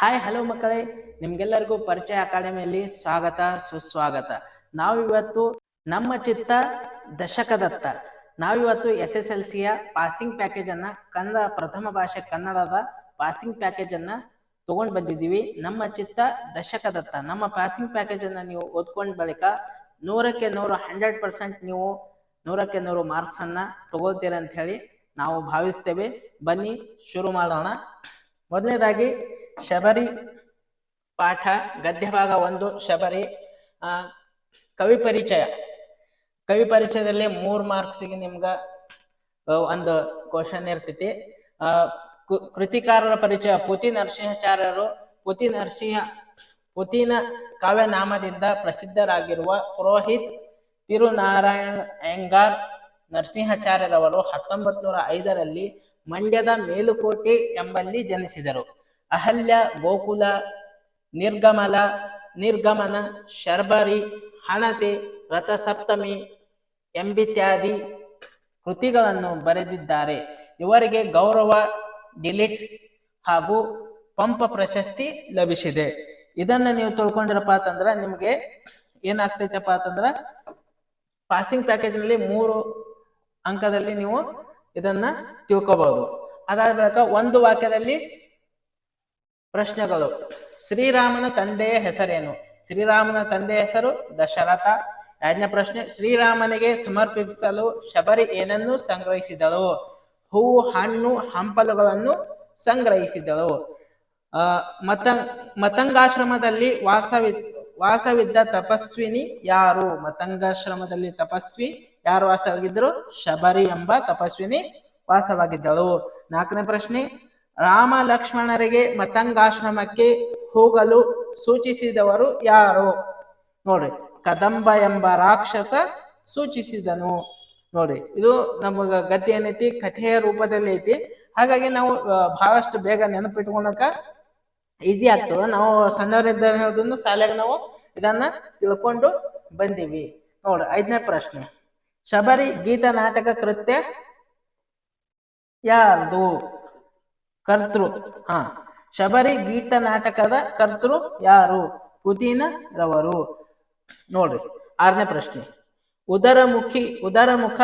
Hi hello ಮಕ್ಕಳೇ. ನಿಮ್ಗೆಲ್ಲರಿಗೂ ಪರಿಚಯ ಅಕಾಡೆಮಿಯಲ್ಲಿ ಸ್ವಾಗತ, ಸುಸ್ವಾಗತ. ನಾವಿವತ್ತು ನಮ್ಮ ಚಿತ್ತ ದಶಕದತ್ತ. ನಾವಿವತ್ತು ಎಸ್ ಎಸ್ ಎಲ್ ಸಿಯ ಪಾಸಿಂಗ್ ಪ್ಯಾಕೇಜ್ ಅನ್ನ ಕನ್ನಡ, ಪ್ರಥಮ ಭಾಷೆ ಕನ್ನಡದ ಪಾಸಿಂಗ್ ಪ್ಯಾಕೇಜ್ ಅನ್ನ ತಗೊಂಡ್ ಬಂದಿದ್ದೀವಿ. ನಮ್ಮ ಚಿತ್ತ ದಶಕದತ್ತ. ನಮ್ಮ ಪಾಸಿಂಗ್ ಪ್ಯಾಕೇಜ್ ಅನ್ನ ನೀವು ಓದ್ಕೊಂಡ್ ಬಳಿಕ ನೂರಕ್ಕೆ ನೂರು ಹಂಡ್ರೆಡ್ ಪರ್ಸೆಂಟ್ ನೀವು ನೂರಕ್ಕೆ ನೂರು ಮಾರ್ಕ್ಸ್ ಅನ್ನ ತಗೋತೀರ ಅಂತ ಹೇಳಿ ನಾವು ಭಾವಿಸ್ತೇವೆ. ಬನ್ನಿ, ಶುರು ಮಾಡೋಣ. ಮೊದಲನೇದಾಗಿ ಶಬರಿ ಪಾಠ ಗದ್ಯ ಭಾಗ ಒಂದು, ಶಬರಿ ಕವಿ ಪರಿಚಯ. ಕವಿ ಪರಿಚಯದಲ್ಲಿ ಮೂರ್ ಮಾರ್ಕ್ಸಿಗೆ ನಿಮ್ಗ ಒಂದು ಕ್ವಶನ್ ಇರ್ತೈತಿ. ಕೃತಿಕಾರರ ಪರಿಚಯ ಪುತಿ ನರಸಿಂಹಾಚಾರ್ಯರು ಪುತಿ ನರಸಿಂಹ, ಪುತಿನ ಕಾವ್ಯ ನಾಮದಿಂದ ಪ್ರಸಿದ್ಧರಾಗಿರುವ ಪುರೋಹಿತ್ ತಿರುನಾರಾಯಣ ಅಯ್ಯಂಗಾರ್ ನರಸಿಂಹಾಚಾರ್ಯರವರು ಹತ್ತೊಂಬತ್ ನೂರ ಐದರಲ್ಲಿ ಮಂಡ್ಯದ ಮೇಲುಕೋಟೆ ಎಂಬಲ್ಲಿ ಜನಿಸಿದರು. ಅಹಲ್ಯ, ಗೋಕುಲ, ನಿರ್ಗಮಲ, ನಿರ್ಗಮನ, ಶರ್ಬರಿ, ಹಣತೆ, ರಥಸಪ್ತಮಿ ಎಂಬಿತ್ಯಾದಿ ಕೃತಿಗಳನ್ನು ಬರೆದಿದ್ದಾರೆ. ಇವರಿಗೆ ಗೌರವ, ಡಿಲಿಟ್ ಹಾಗೂ ಪಂಪ ಪ್ರಶಸ್ತಿ ಲಭಿಸಿದೆ. ಇದನ್ನ ನೀವು ತಿಳ್ಕೊಂಡಿರಪ್ಪ ಅಂತಂದ್ರೆ ನಿಮಗೆ ಏನಾಗ್ತೈತಪ್ಪ ಅಂತಂದ್ರ ಪಾಸಿಂಗ್ ಪ್ಯಾಕೇಜ್ನಲ್ಲಿ ಮೂರು ಅಂಕದಲ್ಲಿ ನೀವು ಇದನ್ನ ತಿಳ್ಕೋಬಹುದು ಅದಾದ ಒಂದು ವಾಕ್ಯದಲ್ಲಿ ಪ್ರಶ್ನೆಗಳು. ಶ್ರೀರಾಮನ ತಂದೆಯ ಹೆಸರೇನು? ಶ್ರೀರಾಮನ ತಂದೆಯ ಹೆಸರು ದಶರಥ. ಎರಡನೇ ಪ್ರಶ್ನೆ, ಶ್ರೀರಾಮನಿಗೆ ಸಮರ್ಪಿಸಲು ಶಬರಿ ಏನನ್ನು ಸಂಗ್ರಹಿಸಿದಳು? ಹೂವು ಹಣ್ಣು, ಹಂಪಲುಗಳನ್ನು ಸಂಗ್ರಹಿಸಿದಳು. ಆ, ಮತ, ಮತಂಗಾಶ್ರಮದಲ್ಲಿ ವಾಸವಿ, ವಾಸವಿದ್ದ ತಪಸ್ವಿನಿ ಯಾರು? ಮತಂಗಾಶ್ರಮದಲ್ಲಿ ತಪಸ್ವಿ ಯಾರು ವಾಸವಾಗಿದ್ದರು? ಶಬರಿ ಎಂಬ ತಪಸ್ವಿನಿ ವಾಸವಾಗಿದ್ದಳು. ನಾಲ್ಕನೇ ಪ್ರಶ್ನೆ ರಾಮ ಲಕ್ಷ್ಮಣರಿಗೆ ಮತಂಗಾಶ್ರಮಕ್ಕೆ ಹೋಗಲು ಸೂಚಿಸಿದವರು ಯಾರು? ನೋಡಿ, ಕದಂಬ ಎಂಬ ರಾಕ್ಷಸ ಸೂಚಿಸಿದನು. ನೋಡಿ, ಇದು ನಮಗ ಗತಿ ಏನೈತಿ? ಕಥೆಯ ರೂಪದಲ್ಲಿ ಐತಿ. ಹಾಗಾಗಿ ನಾವು ಬಹಳಷ್ಟು ಬೇಗ ನೆನಪಿಟ್ಕೊಳಕ ಈಸಿ ಆಗ್ತದೆ. ನಾವು ಸಣ್ಣವರಿದ್ದ ಶಾಲೆಗೆ ನಾವು ಇದನ್ನ ತಿಳ್ಕೊಂಡು ಬಂದೀವಿ. ನೋಡಿ, ಐದನೇ ಪ್ರಶ್ನೆ. ಶಬರಿ ಗೀತ ನಾಟಕ ಕೃತ್ಯ ಯಾರ್ದು? ಕರ್ತೃ. ಹಾ. ಶಬರಿ ಗೀತ ನಾಟಕದ ಕರ್ತೃ ಯಾರು? ಪುದೀನ ರವರು ನೋಡ್ರಿ, ಆರನೇ ಪ್ರಶ್ನೆ. ಉದರಮುಖಿ, ಉದರಮುಖ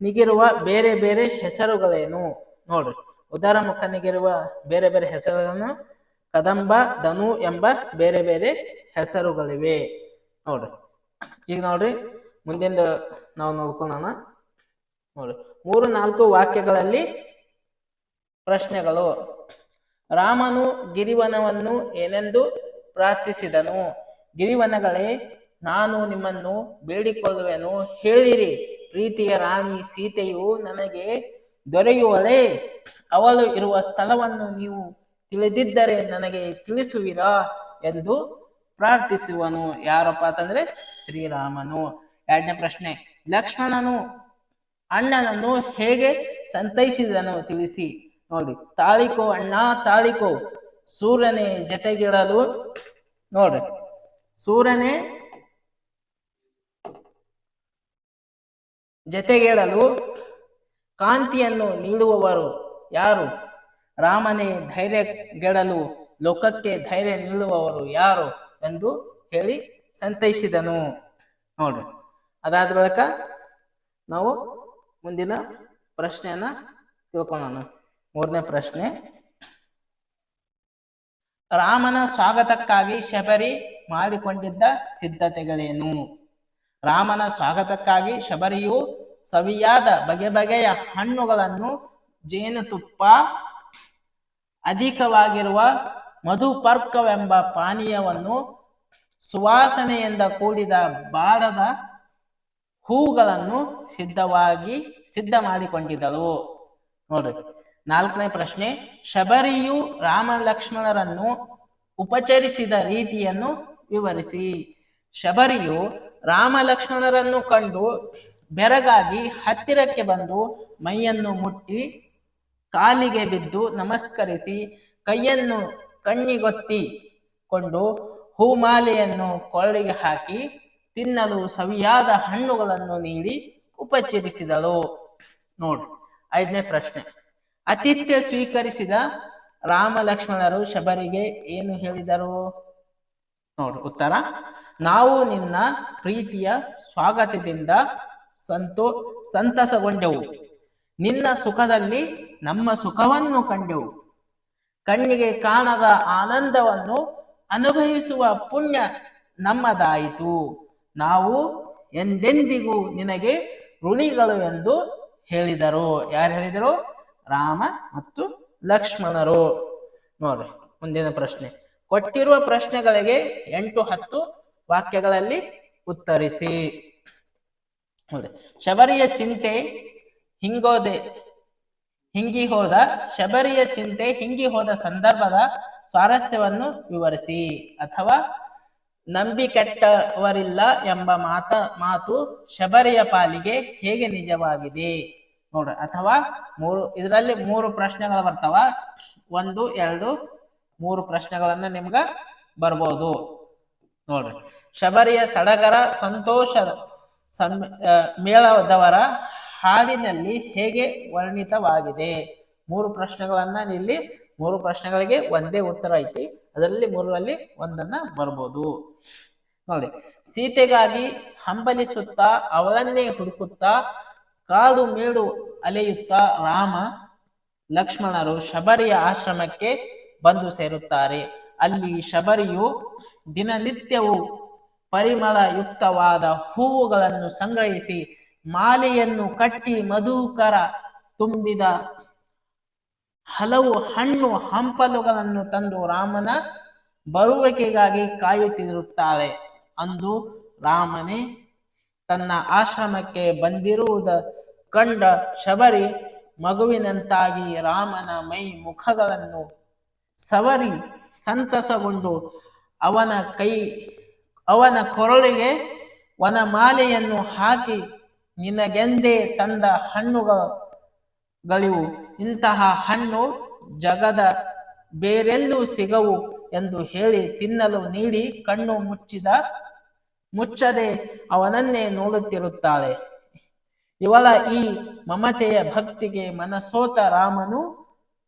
ನಿಗಿರುವ ಬೇರೆ ಬೇರೆ ಹೆಸರುಗಳೇನು? ನೋಡ್ರಿ ಉದರಮುಖನಿಗಿರುವ ಬೇರೆ ಬೇರೆ ಹೆಸರುಗಳನ್ನು ಕದಂಬ, ಧನು ಎಂಬ ಬೇರೆ ಬೇರೆ ಹೆಸರುಗಳಿವೆ. ನೋಡ್ರಿ, ಈಗ ನೋಡ್ರಿ ಮುಂದಿನ ನಾವು ನೋಡ್ಕೊಳ್ಳೋಣ ನೋಡ್ರಿ, ಮೂರು ನಾಲ್ಕು ವಾಕ್ಯಗಳಲ್ಲಿ ಪ್ರಶ್ನೆಗಳು. ರಾಮನು ಗಿರಿವನವನ್ನು ಏನೆಂದು ಪ್ರಾರ್ಥಿಸಿದನು? ಗಿರಿವನಗಳೇ, ನಾನು ನಿಮ್ಮನ್ನು ಬೇಡಿಕೊಳ್ಳುವೆನು. ಹೇಳಿರಿ, ಪ್ರೀತಿಯ ರಾಣಿ, ಸೀತೆಯು ನನಗೆ ದೊರೆಯುವಳೇ. ಅವಳು ಇರುವ ಸ್ಥಳವನ್ನು ನೀವು ತಿಳಿದಿದ್ದರೆ ನನಗೆ ತಿಳಿಸುವಿರಾ ಎಂದು ಪ್ರಾರ್ಥಿಸುವನು. ಯಾರಪ್ಪ ಅಂತಂದ್ರೆ ಶ್ರೀರಾಮನು. ಎರಡನೇ ಪ್ರಶ್ನೆ, ಲಕ್ಷ್ಮಣನು ಅಣ್ಣನನ್ನು ಹೇಗೆ ಸಂತೈಸಿದನು ತಿಳಿಸಿ. ನೋಡಿ, ತಾಳಿಕೋ ಅಣ್ಣ, ತಾಳಿಕೋ. ಸೂರ್ಯನೇ ಜೊತೆಗಿರಲು, ನೋಡ್ರಿ. ಸೂರ್ಯನೇ ಜೊತೆಗೇಳಲು ಕಾಂತಿಯನ್ನು ನೀಡುವವರು ಯಾರು? ರಾಮನೇ ಧೈರ್ಯಗೆಡಲು, ಲೋಕಕ್ಕೆ ಧೈರ್ಯ ನಿಲ್ಲುವವರು ಯಾರು ಎಂದು ಹೇಳಿ ಸಂತೈಸಿದನು. ನೋಡ್ರಿ. ಅದಾದ ಬಳಿಕ ನಾವು ಮುಂದಿನ ಪ್ರಶ್ನೆಯನ್ನ ತಿಳ್ಕೊಳ್ಳೋಣ ಮೂರನೇ ಪ್ರಶ್ನೆ. ರಾಮನ ಸ್ವಾಗತಕ್ಕಾಗಿ ಶಬರಿ ಮಾಡಿಕೊಂಡಿದ್ದ ಸಿದ್ಧತೆಗಳೇನು? ರಾಮನ ಸ್ವಾಗತಕ್ಕಾಗಿ ಶಬರಿಯು ಸವಿಯಾದ ಬಗೆ ಬಗೆಯ ಹಣ್ಣುಗಳನ್ನು ಜೇನುತುಪ್ಪ, ಅಧಿಕವಾಗಿರುವ ಮಧುಪರ್ಕವೆಂಬ ಪಾನೀಯವನ್ನು ಸುವಾಸನೆಯಿಂದ ಕೂಡಿದ ಬಾಡದ ಹೂಗಳನ್ನು ಸಿದ್ಧವಾಗಿ, ಸಿದ್ಧ ಮಾಡಿಕೊಂಡಿದ್ದಳು. ನೋಡ್ರಿ. ನಾಲ್ಕನೇ ಪ್ರಶ್ನೆ, ಶಬರಿಯು ರಾಮ ಲಕ್ಷ್ಮಣರನ್ನು ಉಪಚರಿಸಿದ ರೀತಿಯನ್ನು ವಿವರಿಸಿ. ಶಬರಿಯು ರಾಮ ಲಕ್ಷ್ಮಣರನ್ನು ಕಂಡು ಬೆರಗಾಗಿ ಹತ್ತಿರಕ್ಕೆ ಬಂದು ಮೈಯನ್ನು ಮುಟ್ಟಿ ಕಾಲಿಗೆ ಬಿದ್ದು ನಮಸ್ಕರಿಸಿ, ಕೈಯನ್ನು ಕಣ್ಣಿಗೊತ್ತಿ ಕೊಂಡು ಹೂಮಾಲೆಯನ್ನು ಕೊರಳಿಗೆ ಹಾಕಿ ತಿನ್ನಲು ಸವಿಯಾದ ಹಣ್ಣುಗಳನ್ನು ನೀಡಿ ಉಪಚರಿಸಿದಳು. ನೋಡು, ಐದನೇ ಪ್ರಶ್ನೆ. ಆತಿಥ್ಯ ಸ್ವೀಕರಿಸಿದ ರಾಮ ಲಕ್ಷ್ಮಣರು ಶಬರಿಗೆ ಏನು ಹೇಳಿದರು? ನೋಡು ಉತ್ತರ. ನಾವು ನಿನ್ನ ಪ್ರೀತಿಯ ಸ್ವಾಗತದಿಂದ ಸಂತೋ ಸಂತಸಗೊಂಡೆವು. ನಿನ್ನ ಸುಖದಲ್ಲಿ ನಮ್ಮ ಸುಖವನ್ನು ಕಂಡೆವು. ಕಣ್ಣಿಗೆ ಕಾಣದ ಆನಂದವನ್ನು ಅನುಭವಿಸುವ ಪುಣ್ಯ ನಮ್ಮದಾಯಿತು. ನಾವು ಎಂದೆಂದಿಗೂ ನಿನಗೆ ಋಣಿಗಳು ಎಂದು ಹೇಳಿದರು. ಯಾರು ಹೇಳಿದರು? ರಾಮ ಮತ್ತು ಲಕ್ಷ್ಮಣರು. ನೋಡ್ರಿ, ಮುಂದಿನ ಪ್ರಶ್ನೆ. ಕೊಟ್ಟಿರುವ ಪ್ರಶ್ನೆಗಳಿಗೆ ಎಂಟು ಹತ್ತು ವಾಕ್ಯಗಳಲ್ಲಿ ಉತ್ತರಿಸಿ. ನೋಡ್ರಿ, ಶಬರಿಯ ಚಿಂತೆ ಹಿಂಗೋದೆ, ಹಿಂಗಿ ಹೋದ, ಶಬರಿಯ ಚಿಂತೆ ಹಿಂಗಿ ಹೋದ ಸಂದರ್ಭದ ಸ್ವಾರಸ್ಯವನ್ನು ವಿವರಿಸಿ. ಅಥವಾ ನಂಬಿ ಕೆಟ್ಟವರಿಲ್ಲ ಎಂಬ ಮಾತ, ಮಾತು ಶಬರಿಯ ಪಾಲಿಗೆ ಹೇಗೆ ನಿಜವಾಗಿದೆ? ನೋಡ್ರಿ. ಅಥವಾ ಮೂರು, ಇದರಲ್ಲಿ ಮೂರು ಪ್ರಶ್ನೆಗಳು ಬರ್ತಾವ. ಒಂದು, ಎರಡು, ಮೂರು ಪ್ರಶ್ನೆಗಳನ್ನ ನಿಮ್ಗ ಬರ್ಬೋದು. ನೋಡ್ರಿ. ಶಬರಿಯ ಸಡಗರ, ಸಂತೋಷ ಸಮ್ ಮೇಳದವರ ಹಾಡಿನಲ್ಲಿ ಹೇಗೆ ವರ್ಣಿತವಾಗಿದೆ? ಮೂರು ಪ್ರಶ್ನೆಗಳನ್ನ ಇಲ್ಲಿ, ಮೂರು ಪ್ರಶ್ನೆಗಳಿಗೆ ಒಂದೇ ಉತ್ತರ ಐತಿ. ಅದರಲ್ಲಿ ಮೂರರಲ್ಲಿ ಒಂದನ್ನ ಬರ್ಬೋದು. ನೋಡಿ ಸೀತೆಗಾಗಿ ಹಂಬಲಿಸುತ್ತಾ, ಅವಳನ್ನೇ ಹುಡುಕುತ್ತಾ ಕಾಡು ಮೇಲು ಅಲೆಯುತ್ತಾ ರಾಮ ಲಕ್ಷ್ಮಣರು ಶಬರಿಯ ಆಶ್ರಮಕ್ಕೆ ಬಂದು ಸೇರುತ್ತಾರೆ. ಅಲ್ಲಿ ಶಬರಿಯು ದಿನನಿತ್ಯವೂ ಪರಿಮಳಯುಕ್ತವಾದ ಹೂವುಗಳನ್ನು ಸಂಗ್ರಹಿಸಿ ಮಾಲೆಯನ್ನು ಕಟ್ಟಿ ಮಧುಕರ ತುಂಬಿದ ಹಲವು ಹಣ್ಣು ಹಂಪಲುಗಳನ್ನು ತಂದು ರಾಮನ ಬರುವಿಕೆಗಾಗಿ ಕಾಯುತ್ತಿರುತ್ತಾಳೆ ಅಂದು ರಾಮನೇ ತನ್ನ ಆಶ್ರಮಕ್ಕೆ ಬಂದಿರುವುದ ಕಂಡ ಶಬರಿ ಮಗುವಿನಂತಾಗಿ ರಾಮನ ಮೈ ಮುಖಗಳನ್ನು ಸವರಿ ಸಂತಸಗೊಂಡು ಅವನ ಕೈ, ಅವನ ಕೊರಳಿಗೆ ವನಮಾಲೆಯನ್ನು ಹಾಕಿ, ನಿನಗೆಂದೇ ತಂದ ಹಣ್ಣುಗಳಿವು ಇಂತಹ ಹಣ್ಣು ಜಗದ ಬೇರೆಲ್ಲೂ ಸಿಗವು ಎಂದು ಹೇಳಿ ತಿನ್ನಲು ನೀಡಿ ಕಣ್ಣು ಮುಚ್ಚಿದ, ಮುಚ್ಚದೆ ಅವನನ್ನೇ ನೋಡುತ್ತಿರುತ್ತಾಳೆ. ಇವಳ ಈ ಮಮತೆಯ ಭಕ್ತಿಗೆ ಮನಸೋತ ರಾಮನು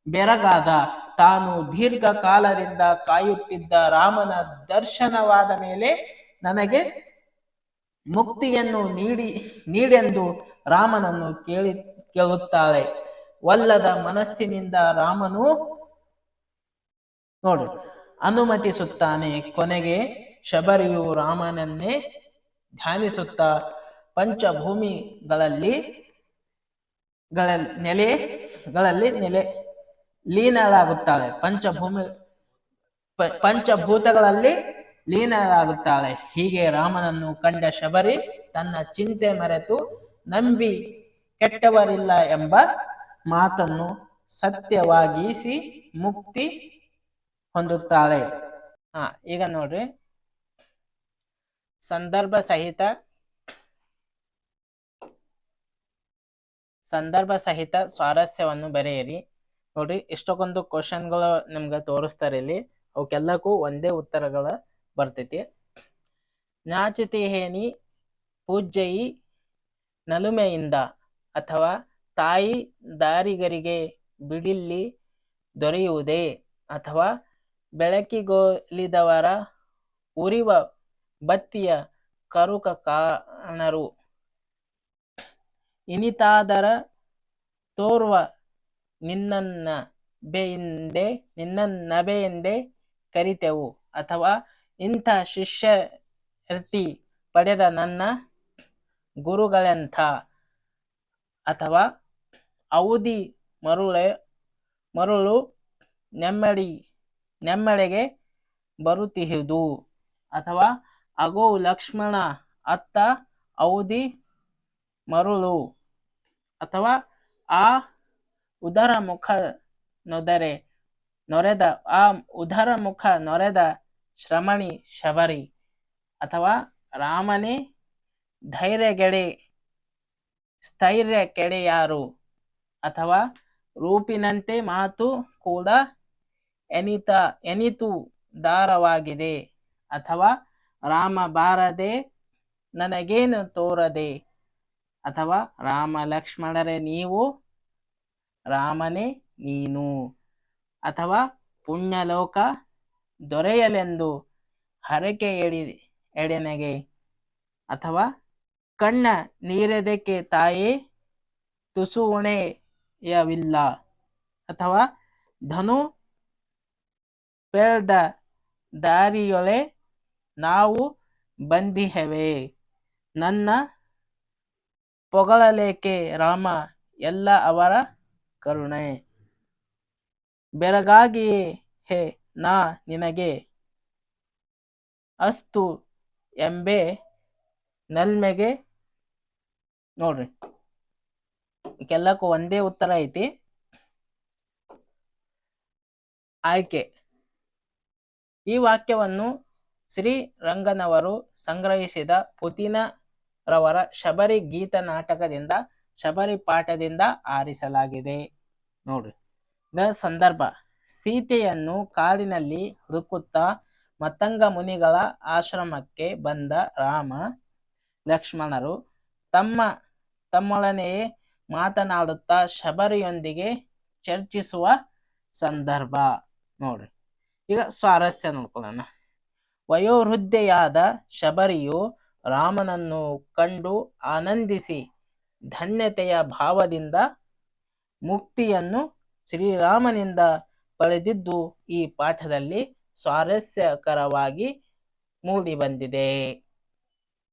ಬೆರಗಾದ. ತಾನು ದೀರ್ಘ ಕಾಲದಿಂದ ಕಾಯುತ್ತಿದ್ದ ರಾಮನ ದರ್ಶನವಾದ ಮೇಲೆ ನನಗೆ ಮುಕ್ತಿಯನ್ನು ನೀಡಿ, ನೀಡೆಂದು ರಾಮನನ್ನು ಕೇಳಿ, ಕೇಳುತ್ತಾಳೆ. ವಲ್ಲದ ಮನಸ್ಸಿನಿಂದ ರಾಮನು ನೋಡು, ಅನುಮತಿಸುತ್ತಾನೆ. ಕೊನೆಗೆ ಶಬರಿಯು ರಾಮನನ್ನೇ ಧ್ಯಾನಿಸುತ್ತಾ ಪಂಚಭೂಮಿಗಳಲ್ಲಿ ಗಳ ನೆಲೆಗಳಲ್ಲಿ ನೆಲೆ ಲೀನರಾಗುತ್ತಾಳೆ ಪಂಚಭೂಮಿ ಪಂಚಭೂತಗಳಲ್ಲಿ ಲೀನರಾಗುತ್ತಾಳೆ ಹೀಗೆ ರಾಮನನ್ನು ಕಂಡ ಶಬರಿ ತನ್ನ ಚಿಂತೆ ಮರೆತು ನಂಬಿ ಕೆಟ್ಟವರಿಲ್ಲ ಎಂಬ ಮಾತನ್ನು ಸತ್ಯವಾಗಿಸಿ ಮುಕ್ತಿ ಹೊಂದುತ್ತಾಳೆ. ಹಾ, ಈಗ ನೋಡ್ರಿ. ಸಂದರ್ಭ ಸಹಿತ ಸಂದರ್ಭ ಸಹಿತ ಸ್ವಾರಸ್ಯವನ್ನು ಬರೆಯಿರಿ. ನೋಡ್ರಿ, ಎಷ್ಟಕ್ಕೊಂದು ಕ್ವಶನ್ಗಳು ನಿಮ್ಗೆ ತೋರಿಸ್ತಾರೆ ಇಲ್ಲಿ. ಅವಕ್ಕೆಲ್ಲಕ್ಕೂ ಒಂದೇ ಉತ್ತರಗಳ ಬರ್ತೈತಿ. ನಾಚಿತಿ ಹೇನಿ ಪೂಜ್ಯಯಿ ನಲುಮೆಯಿಂದ ಅಥವಾ ತಾಯಿ ದಾರಿಗರಿಗೆ ಬಿಡಿಲ್ಲಿ ದೊರೆಯುವುದೇ ಅಥವಾ ಬೆಳಕಿಗೊಲಿದವರ ಉರಿವ ಬತ್ತಿಯ ಕರುಕ ಕಾಣರು. ಇನಿತಾದರ ತೋರ್ವ ನಿನ್ನನ್ನ ಬೆಯಿಂದೆ ನಿನ್ನನ್ನಬೆಯೆಂದೇ ಕರಿತೆವು. ಅಥವಾ ಇಂಥ ಶಿಷ್ಯರ್ತಿ ಪಡೆದ ನನ್ನ ಗುರುಗಳೆಂಥ ಅಥವಾ ಔದಿ ಮರುಳೆ, ಮರುಳು ನೆಮ್ಮಡಿ, ನೆಮ್ಮಳೆಗೆ ಬರುತ್ತಿಹುದು. ಅಥವಾ ಅಗೋ ಲಕ್ಷ್ಮಣ ಅತ್ತ ಔದಿ ಮರುಳು ಅಥವಾ ಆ ಉದರ ಮುಖ ನೊದರೆ, ನೊರೆದ, ಆ ಉದರ ಮುಖ ನೊರೆದ ಶ್ರಮಣಿ, ಶಬರಿ ಅಥವಾ ರಾಮನೇ ಧೈರ್ಯಗೆಡೆ ಸ್ಥೈರ್ಯ ಕೆಡೆಯಾರು ಅಥವಾ ರೂಪಿನಂತೆ ಮಾತು ಕೂಡ ಎನಿತ ಎನಿತು ದಾರವಾಗಿದೆ ಅಥವಾ ರಾಮ ಬಾರದೆ ನನಗೇನು ತೋರದೆ ಅಥವಾ ರಾಮ ಲಕ್ಷ್ಮಣರೇ ನೀವು, ರಾಮನೇ ನೀನು, ಅಥವಾ ಪುಣ್ಯಲೋಕ ದೊರೆಯಲೆಂದು ಹರಕೆ ಎಡಿ, ಎಡೆನೆಗೆ, ಅಥವಾ ಕಣ್ಣ ನೀರೆದಕ್ಕೆ ತಾಯಿ ತುಸು ಉಣೆಯವಿಲ್ಲ ಅಥವಾ ಧನು ಬೆಳ್ದ ದಾರಿಯೊಳೆ ನಾವು ಬಂದಿಹೆವೆ, ನನ್ನ ಪೊಗಳಲೇಕೆ ರಾಮ? ಎಲ್ಲ ಅವರ ಕರುಣೆ. ಬೆರಗಾಗಿಯೇ ಹೇ, ನಾ ನಿನಗೆ ಅಸ್ತು ಎಂಬೆ ನಲ್ಮೆಗೆ ನೋಡ್ರಿ. ಇದಕ್ಕೆಲ್ಲಕ್ಕೂ ಒಂದೇ ಉತ್ತರ ಐತಿ. ಆಯ್ಕೆ. ಈ ವಾಕ್ಯವನ್ನು ಶ್ರೀರಂಗನವರು ಸಂಗ್ರಹಿಸಿದ ಪುತಿನರವರ ಶಬರಿ ಗೀತ ನಾಟಕದಿಂದ, ಶಬರಿ ಪಾಠದಿಂದ ಆರಿಸಲಾಗಿದೆ. ನೋಡ್ರಿ. ದ ಸಂದರ್ಭ. ಸೀತೆಯನ್ನು ಕಾಡಿನಲ್ಲಿ ಹುಡುಕುತ್ತಾ ಮತ್ತಂಗ ಮುನಿಗಳ ಆಶ್ರಮಕ್ಕೆ ಬಂದ ರಾಮ, ಲಕ್ಷ್ಮಣರು ತಮ್ಮ ತಮ್ಮೊಡನೆಯೇ ಮಾತನಾಡುತ್ತಾ ಶಬರಿಯೊಂದಿಗೆ ಚರ್ಚಿಸುವ ಸಂದರ್ಭ. ನೋಡ್ರಿ. ಈಗ ಸ್ವಾರಸ್ಯ ನೋಡ್ಕೊಳ್ಳೋಣ. ವಯೋವೃದ್ಧೆಯಾದ ಶಬರಿಯು ರಾಮನನ್ನು ಕಂಡು ಆನಂದಿಸಿ ಧನ್ಯತೆಯ ಭಾವದಿಂದ ಮುಕ್ತಿಯನ್ನು ಶ್ರೀರಾಮನಿಂದ ಪಡೆದಿದ್ದು ಈ ಪಾಠದಲ್ಲಿ ಸ್ವಾರಸ್ಯಕರವಾಗಿ ಮೂಡಿಬಂದಿದೆ.